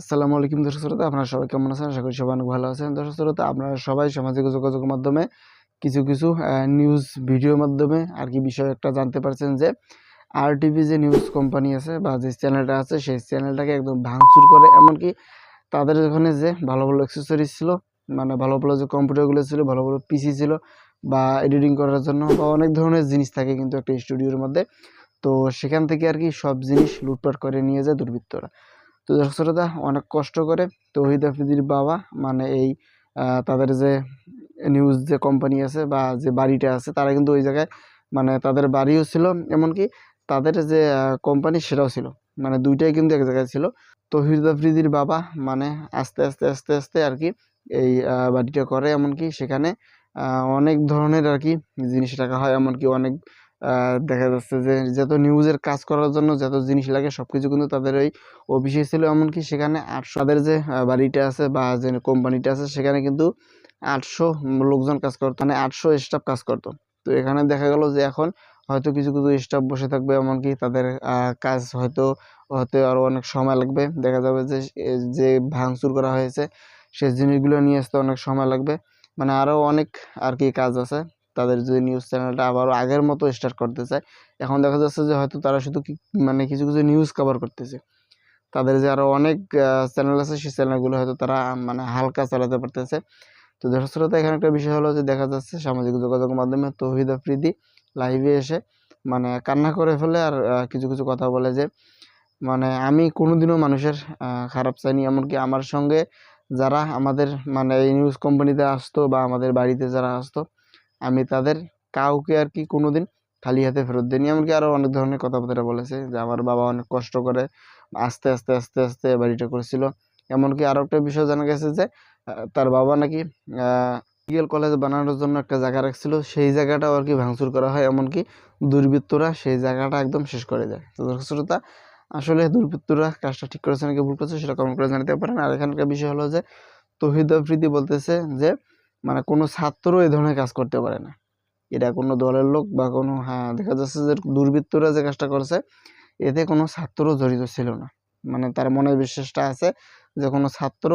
আসসালামু আলাইকুম দর্শক শ্রোতা, আপনারা সবাই কেমন আছেন? আশা করি সবাই অনেক ভালো আছেন। দর্শক শ্রোতা, আপনারা সবাই সামাজিক যোগাযোগের মাধ্যমে কিছু কিছু নিউজ ভিডিওর মাধ্যমে আর কি বিষয় একটা জানতে পারছেন যে আর টিভি যে নিউজ কোম্পানি আছে বা যে চ্যানেলটা আছে, সেই চ্যানেলটাকে একদম ভাঙচুর করে, এমনকি তাদের ওখানে যে ভালো ভালো অ্যাক্সেসরিজ ছিল মানে ভালো ভালো যে কম্পিউটারগুলো ছিল, ভালো ভালো পিসি ছিল বা এডিটিং করার জন্য বা অনেক ধরনের জিনিস থাকে কিন্তু একটা স্টুডিওর মধ্যে। তো সেখান থেকে আর কি সব জিনিস লুটপাট করে নিয়ে যায় দুর্বৃত্তরা। তো শ্রোতা, অনেক কষ্ট করে তৌহিদ আফ্রিদির বাবা মানে এই তাদের যে নিউজ যে কোম্পানি আছে বা যে বাড়িটা আছে, তারা কিন্তু ওই জায়গায় মানে তাদের বাড়িও ছিল, এমনকি তাদের যে কোম্পানি সেটাও ছিল। মানে দুইটাই কিন্তু এক জায়গায় ছিল। তৌহিদ আফ্রিদির বাবা মানে আস্তে আস্তে আস্তে আস্তে আর কি এই বাড়িটা করে, এমনকি সেখানে অনেক ধরনের আর কি জিনিস রাখা হয়, এমনকি অনেক দেখা যাচ্ছে যে যত নিউজের কাজ করার জন্য যত জিনিস লাগে সব কিছু কিন্তু তাদের ওই অফিসে ছিল। এমনকি সেখানে আটশো তাদের যে বাড়িটা আছে বা যে কোম্পানিটা আছে, সেখানে কিন্তু আটশো লোকজন কাজ করতো মানে আটশো স্টাফ কাজ করতো। তো এখানে দেখা গেল যে এখন হয়তো কিছু কিছু স্টাফ বসে থাকবে, এমনকি তাদের কাজ হয়তো হতে আরও অনেক সময় লাগবে। দেখা যাবে যে যে ভাঙচুর করা হয়েছে সেই জিনিসগুলো নিয়ে আসতে অনেক সময় লাগবে। মানে আরও অনেক আর কি কাজ আছে। তাদের যদি নিউজ চ্যানেলটা আবারও আগের মতো স্টার্ট করতে চায়। এখন দেখা যাচ্ছে যে হয়তো তারা শুধু মানে কিছু কিছু নিউজ কভার করতেছে। তাদের যে আরও অনেক চ্যানেল আছে, সেই চ্যানেলগুলো হয়তো তারা মানে হালকা চালাতে পারতেছে। তো দর্শক শ্রোতা এখানে একটা বিষয় হলো যে দেখা যাচ্ছে সামাজিক যোগাযোগের মাধ্যমে তৌহিদ আফ্রিদি লাইভে এসে মানে কান্না করে ফেলে আর কিছু কিছু কথা বলে যে মানে আমি কোনোদিনও মানুষের খারাপ চাইনি। এমনকি আমার সঙ্গে যারা আমাদের মানে এই নিউজ কোম্পানিতে আসতো বা আমাদের বাড়িতে যারা আসতো আমি তাদের কাউকে আর কি কোনোদিন খালি হাতে ফেরত দিইনি। এমনকি আরও অনেক ধরনের কথাবার্তা বলেছে যে আমার বাবা অনেক কষ্ট করে আস্তে আস্তে আস্তে আস্তে বাড়িটা করেছিল। এমনকি আরও একটা বিষয় জানা গেছে যে তার বাবা নাকি মেডিকেল কলেজ বানানোর জন্য একটা জায়গা রাখছিল। সেই জায়গাটাও আর কি ভাঙচুর করা হয়। এমনকি দুর্বৃত্তরা সেই জায়গাটা একদম শেষ করে দেয়। তো শ্রোতা, আসলে দুর্বৃত্তরা কাজটা ঠিক করেছে নাকি ভুল করেছে সেটা কমেন্ট করে জানাতে পারেন। আর এখানকার বিষয় হলো যে, তহিদ আফ্রিদি বলতেছে যে মানে কোনো ছাত্র এ ধরনের কাজ করতে পারে না। এটা কোনো দলের লোক বা কোনো হ্যাঁ দেখা যাচ্ছে যে দুর্বৃত্তরা যে কাজটা করছে, এতে কোনো ছাত্র জড়িত ছিল না। মানে তার মনে বিশ্বাসটা আছে যে কোনো ছাত্র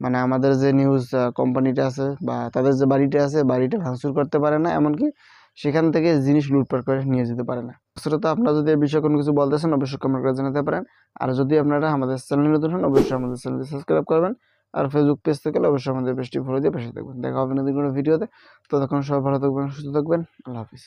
মানে আমাদের যে নিউজ কোম্পানিটা আছে বা তাদের যে বাড়িটা আছে, বাড়িটা ভাঙচুর করতে পারে না, এমনকি সেখান থেকে জিনিস লুটপাট করে নিয়ে যেতে পারে না। শ্রোতা, আপনারা যদি এই বিষয়ে কোনো কিছু বলতেছেন, অবশ্যই কমেন্ট করে জানাতে পারেন। আর যদি আপনারা আমাদের চ্যানেল নতুন হন, অবশ্যই আমাদের চ্যানেলটি সাবস্ক্রাইব করবেন। আর ফেসবুক পেজ থেকে অবশ্যই আমাদের পেজটি ফলো দিয়ে পাশে থাকবেন। দেখা হবে নতুন কোনো ভিডিওতে ততক্ষণ সবাই ভালো থাকবেন, সুস্থ থাকবেন। আল্লাহ হাফিজ।